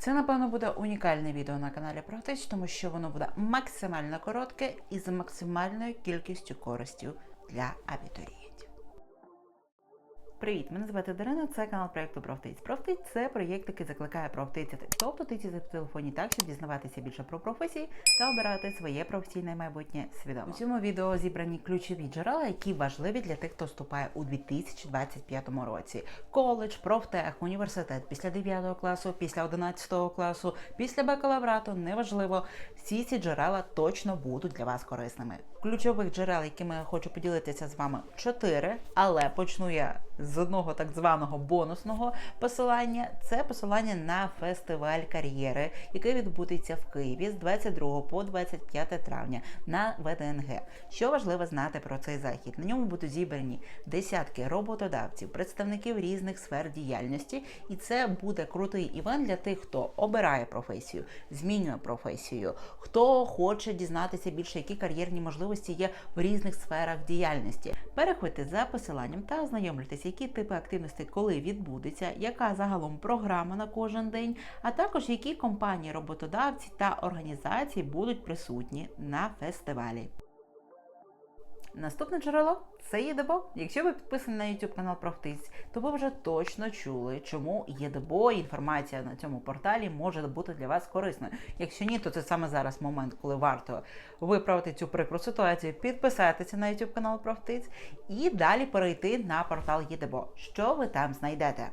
Це, напевно, буде унікальне відео на каналі Прогтеч, тому що воно буде максимально коротке і з максимальною кількістю користів для абітурієнтів. Привіт, мене звати Дарина, це канал проєкту Профтиць. Профтиць це проєкт, який закликає профтицяти. Тобто тицяти в телефоні так, щоб дізнаватися більше про професії та обирати своє професійне майбутнє свідомо. У цьому відео зібрані ключові джерела, які важливі для тих, хто вступає у 2025 році. Коледж, профтех, університет після 9 класу, після 11 класу, після бакалаврату, неважливо. Всі ці джерела точно будуть для вас корисними. Ключових джерел, якими я хочу поділитися з вами, чотири, але почну я з одного так званого бонусного посилання. Це посилання на фестиваль кар'єри, який відбудеться в Києві з 22 по 25 травня на ВДНГ. Що важливо знати про цей захід? На ньому будуть зібрані десятки роботодавців, представників різних сфер діяльності, і це буде крутий івент для тих, хто обирає професію, змінює професію, хто хоче дізнатися більше, які кар'єрні можливості є в різних сферах діяльності. Переходьте за посиланням та ознайомлюйтесь, які типи активностей коли відбудеться, яка загалом програма на кожен день, а також які компанії, роботодавці та організації будуть присутні на фестивалі. Наступне джерело це ЄДБО. Якщо ви підписані на YouTube канал Профтиць, то ви вже точно чули, чому ЄДБО інформація на цьому порталі може бути для вас корисною. Якщо ні, то це саме зараз момент, коли варто виправити цю прикру ситуацію, підписатися на YouTube канал Профтиць і далі перейти на портал ЄДБО. Що ви там знайдете?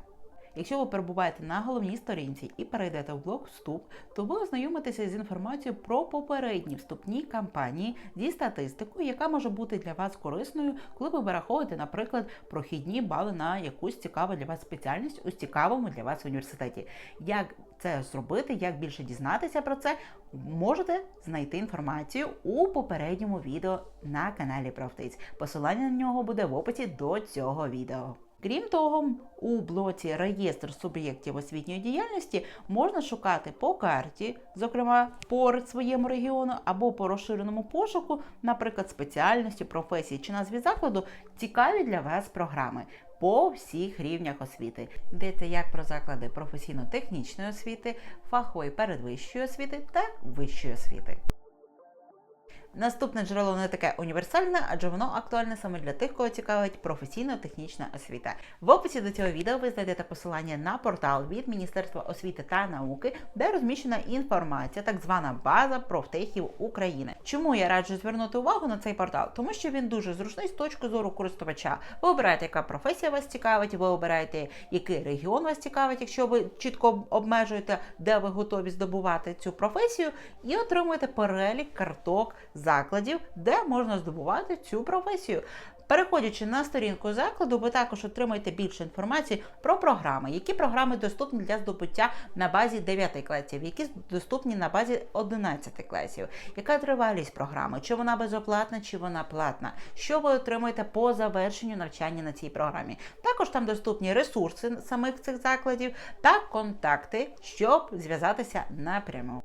Якщо ви перебуваєте на головній сторінці і перейдете в блок вступ, то ви ознайомитеся з інформацією про попередні вступні кампанії зі статистикою, яка може бути для вас корисною, коли ви вираховуєте, наприклад, прохідні бали на якусь цікаву для вас спеціальність у цікавому для вас університеті. Як це зробити, як більше дізнатися про це, можете знайти інформацію у попередньому відео на каналі Профтиць. Посилання на нього буде в описі до цього відео. Крім того, у блоці реєстр суб'єктів освітньої діяльності можна шукати по карті, зокрема по своєму регіону, або по розширеному пошуку, наприклад, спеціальності, професії чи назві закладу, цікаві для вас програми. По всіх рівнях освіти йдеться як про заклади професійно-технічної освіти, фахової передвищої освіти та вищої освіти. Наступне джерело не таке універсальне, адже воно актуальне саме для тих, кого цікавить професійно-технічна освіта. В описі до цього відео ви знайдете посилання на портал від Міністерства освіти та науки, де розміщена інформація, так звана база профтехів України. Чому я раджу звернути увагу на цей портал? Тому що він дуже зручний з точки зору користувача. Ви обираєте, яка професія вас цікавить, ви обираєте, який регіон вас цікавить, якщо ви чітко обмежуєте, де ви готові здобувати цю професію, і отримуєте перелік карток закладів, де можна здобувати цю професію. Переходячи на сторінку закладу, ви також отримаєте більше інформації про програми, які програми доступні для здобуття на базі 9 класів, які доступні на базі 11 класів, яка тривалість програми, чи вона безоплатна, чи вона платна, що ви отримуєте по завершенню навчання на цій програмі. Також там доступні ресурси самих цих закладів та контакти, щоб зв'язатися напряму.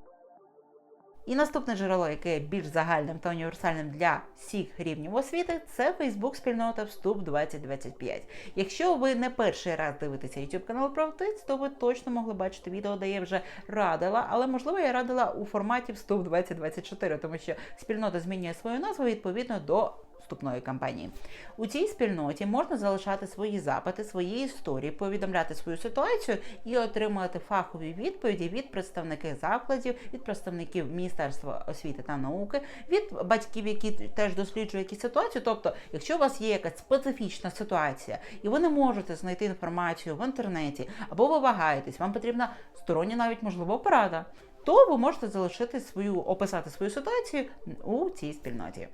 І наступне джерело, яке є більш загальним та універсальним для всіх рівнів освіти, це Facebook спільнота Вступ 2025. Якщо ви не перший раз дивитеся YouTube канал Правтиць, то ви точно могли бачити відео, де я вже радила, але можливо я радила у форматі Вступ 2024, тому що спільнота змінює свою назву відповідно до вступної кампанії. У цій спільноті можна залишати свої запити, свої історії, повідомляти свою ситуацію і отримувати фахові відповіді від представників закладів, від представників Міністерства освіти та науки, від батьків, які теж досліджують якісь ситуацію. Тобто, якщо у вас є якась специфічна ситуація, і ви не можете знайти інформацію в інтернеті, або ви вагаєтесь, вам потрібна стороння навіть можливо порада, то ви можете залишити свою описати свою ситуацію у цій спільноті.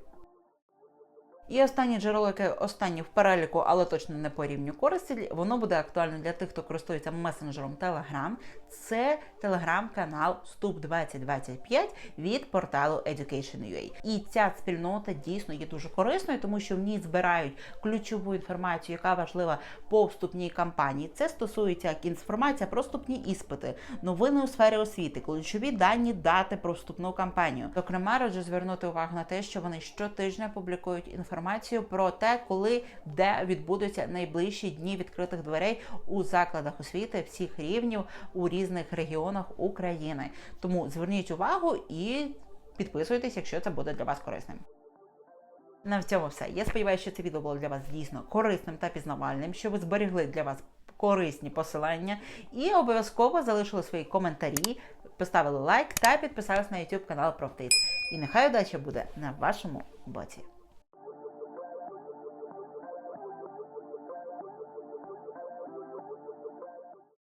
І останнє джерело, яке останнє в переліку, але точно не по рівню користі, воно буде актуально для тих, хто користується месенджером Telegram. Це телеграм-канал Вступ 2025 від порталу Education.ua. І ця спільнота дійсно є дуже корисною, тому що в ній збирають ключову інформацію, яка важлива по вступній кампанії. Це стосується як інформація про вступні іспити, новини у сфері освіти, ключові дані дати про вступну кампанію. Зокрема, раджу звернути увагу на те, що вони щотижня публікують інформацію інформацію про те, коли де відбудуться найближчі дні відкритих дверей у закладах освіти всіх рівнів у різних регіонах України. Тому зверніть увагу і підписуйтесь, якщо це буде для вас корисним. На цьому все. Я сподіваюся, що це відео було для вас дійсно корисним та пізнавальним, що ви зберегли для вас корисні посилання і обов'язково залишили свої коментарі, поставили лайк та підписались на YouTube канал Профтиць. І нехай удача буде на вашому боці.